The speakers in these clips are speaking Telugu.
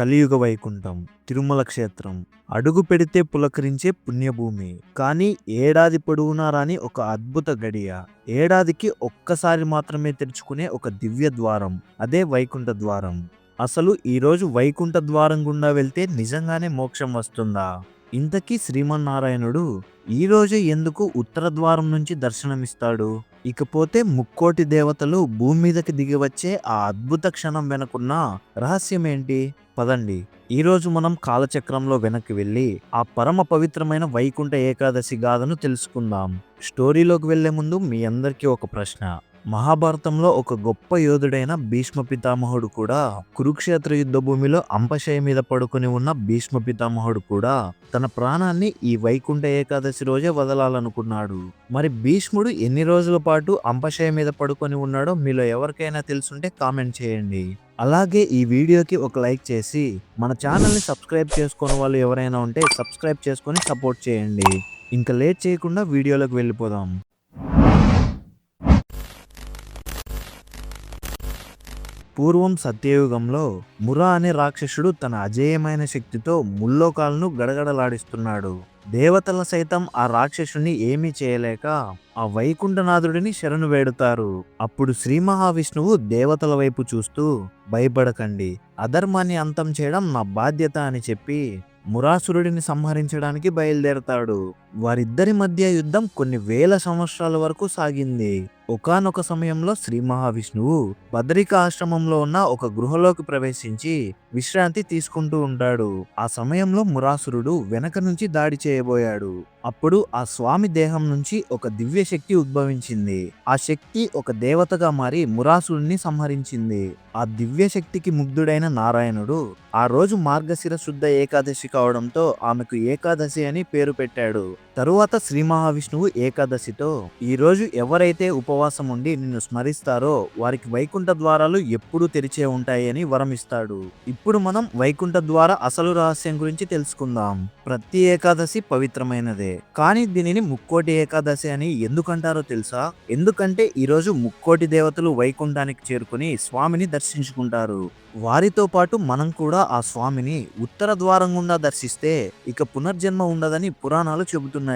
కలియుగ వైకుంఠం తిరుమల క్షేత్రం. అడుగు పెడితే పులకరించే పుణ్యభూమి. కానీ ఏడాది పొడవునా రాని ఒక అద్భుత గడియ. ఏడాదికి ఒక్కసారి మాత్రమే తెరుచుకునే ఒక దివ్య ద్వారం. అదే వైకుంఠ ద్వారం. అసలు ఈరోజు వైకుంఠ ద్వారం గుండా వెళ్తే నిజంగానే మోక్షం వస్తుందా? ఇంతకీ శ్రీమన్నారాయణుడు ఈరోజు ఎందుకు ఉత్తర ద్వారం నుంచి దర్శనమిస్తాడు? ఇకపోతే ముక్కోటి దేవతలు భూమి మీదకి దిగి వచ్చే ఆ అద్భుత క్షణం వెనుకున్న రహస్యం ఏంటి పదండి ఈరోజు మనం కాలచక్రంలో వెనక్కి వెళ్ళి ఆ పరమ పవిత్రమైన వైకుంఠ ఏకాదశి గాథను తెలుసుకుందాం. స్టోరీలోకి వెళ్ళే ముందు మీ అందరికీ ఒక ప్రశ్న. మహాభారతంలో ఒక గొప్ప యోధుడైన భీష్మ పితామహుడు కూడా కురుక్షేత్ర యుద్ధ భూమిలో అంపశయ మీద పడుకొని ఉన్న భీష్మ పితామహుడు కూడా తన ప్రాణాన్ని ఈ వైకుంఠ ఏకాదశి రోజే వదలాలనుకున్నాడు. మరి భీష్ముడు ఎన్ని రోజుల పాటు అంపశయ మీద పడుకొని ఉన్నాడో మీలో ఎవరికైనా తెలుసుంటే కామెంట్ చేయండి. అలాగే ఈ వీడియోకి ఒక లైక్ చేసి మన ఛానల్ని సబ్స్క్రైబ్ చేసుకున్న వాళ్ళు ఎవరైనా ఉంటే సబ్స్క్రైబ్ చేసుకొని సపోర్ట్ చేయండి. ఇంకా లేట్ చేయకుండా వీడియోలోకి వెళ్ళిపోదాం. పూర్వం సత్యయుగంలో మురా అనే రాక్షసుడు తన అజేయమైన శక్తితో ముల్లోకాలను గడగడలాడిస్తున్నాడు. దేవతల సైతం ఆ రాక్షసుని ఏమీ చేయలేక ఆ వైకుంఠనాథుడిని శరణు వేడుతారు. అప్పుడు శ్రీ మహావిష్ణువు దేవతల వైపు చూస్తూ భయపడకండి అధర్మాన్ని అంతం చేయడం నా బాధ్యత అని చెప్పి మురాసురుడిని సంహరించడానికి బయలుదేరతాడు. వారిద్దరి మధ్య యుద్ధం కొన్ని వేల సంవత్సరాల వరకు సాగింది. ఒకానొక సమయంలో శ్రీ మహావిష్ణువు బదరిక ఆశ్రమంలో ఉన్న ఒక గృహలోకి ప్రవేశించి విశ్రాంతి తీసుకుంటూ ఉంటాడు. ఆ సమయంలో మురాసురుడు వెనక నుంచి దాడి చేయబోయాడు. అప్పుడు ఆ స్వామి దేహం నుంచి ఒక దివ్య శక్తి ఉద్భవించింది. ఆ శక్తి ఒక దేవతగా మారి మురాసుడిని సంహరించింది. ఆ దివ్య శక్తికి ముగ్ధుడైన నారాయణుడు ఆ రోజు మార్గశిర శుద్ధ ఏకాదశి కావడంతో ఆమెకు ఏకాదశి అని పేరు పెట్టాడు. తరువాత శ్రీ మహావిష్ణువు ఏకాదశితో ఈరోజు ఎవరైతే ఉపవాసం ఉండి నిన్ను స్మరిస్తారో వారికి వైకుంఠ ద్వారాలు ఎప్పుడూ తెరిచే ఉంటాయని వరమిస్తాడు. ఇప్పుడు మనం వైకుంఠ ద్వార అసలు రహస్యం గురించి తెలుసుకుందాం. ప్రతి ఏకాదశి పవిత్రమైనదే. కానీ దీనిని ముక్కోటి ఏకాదశి అని ఎందుకంటారో తెలుసా? ఎందుకంటే ఈరోజు ముక్కోటి దేవతలు వైకుంఠానికి చేరుకుని స్వామిని దర్శించుకుంటారు. వారితో పాటు మనం కూడా ఆ స్వామిని ఉత్తర ద్వారం గుండా దర్శిస్తే ఇక పునర్జన్మ ఉండదని పురాణాలు చెబుతున్నాయి.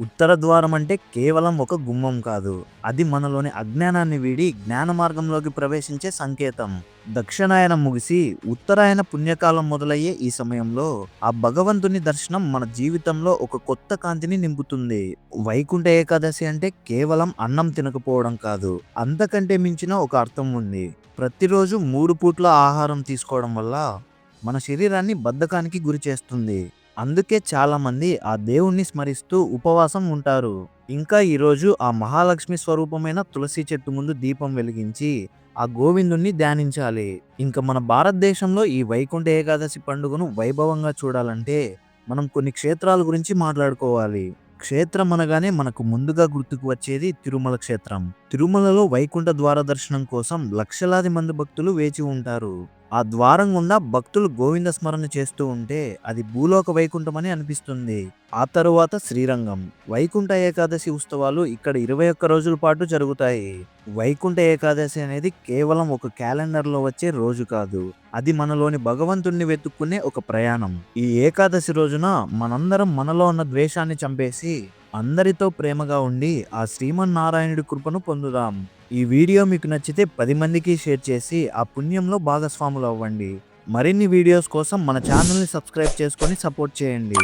ఉత్తర ద్వారం అంటే కేవలం ఒక గుమ్మం కాదు. అది మనలోని అజ్ఞానాన్ని వీడి జ్ఞాన మార్గంలోకి ప్రవేశించే సంకేతం. దక్షిణాయనం ముగిసి ఉత్తరాయణ పుణ్యకాలం మొదలయ్యే ఈ సమయంలో ఆ భగవంతుని దర్శనం మన జీవితంలో ఒక కొత్త కాంతిని నింపుతుంది. వైకుంఠ ఏకాదశి అంటే కేవలం అన్నం తినకపోవడం కాదు. అంతకంటే మించిన ఒక అర్థం ఉంది. ప్రతిరోజు మూడు పూట్ల ఆహారం తీసుకోవడం వల్ల మన శరీరాన్ని బద్ధకానికి గురి చేస్తుంది. అందుకే చాలామంది ఆ దేవుణ్ణి స్మరిస్తూ ఉపవాసం ఉంటారు. ఇంకా ఈరోజు ఆ మహాలక్ష్మి స్వరూపమైన తులసి చెట్టు ముందు దీపం వెలిగించి ఆ గోవిందుణ్ణి ధ్యానించాలి. ఇంకా మన భారతదేశంలో ఈ వైకుంఠ ఏకాదశి పండుగను వైభవంగా చూడాలంటే మనం కొన్ని క్షేత్రాల గురించి మాట్లాడుకోవాలి. క్షేత్రం అనగానే మనకు ముందుగా గుర్తుకు వచ్చేది తిరుమల క్షేత్రం. తిరుమలలో వైకుంఠ ద్వార దర్శనం కోసం లక్షలాది మంది భక్తులు వేచి ఉంటారు. ఆ ద్వారం గుండా భక్తులు గోవింద స్మరణ చేస్తూ ఉంటే అది భూలోక వైకుంఠమని అనిపిస్తుంది. ఆ తరువాత శ్రీరంగం. వైకుంఠ ఏకాదశి ఉత్సవాలు ఇక్కడ ఇరవై ఒక్క రోజుల పాటు జరుగుతాయి. వైకుంఠ ఏకాదశి అనేది కేవలం ఒక క్యాలెండర్లో వచ్చే రోజు కాదు. అది మనలోని భగవంతుణ్ణి వెతుక్కునే ఒక ప్రయాణం. ఈ ఏకాదశి రోజున మనందరం మనలో ఉన్న ద్వేషాన్ని చంపేసి అందరితో ప్రేమగా ఉండి ఆ శ్రీమన్నారాయణుడి కృపను పొందుదాం. ఈ వీడియో మీకు నచ్చితే పది మందికి షేర్ చేసి ఆ పుణ్యంలో భాగస్వాములు అవ్వండి. మరిన్ని వీడియోస్ కోసం మన ఛానల్ని సబ్స్క్రైబ్ చేసుకొని సపోర్ట్ చేయండి.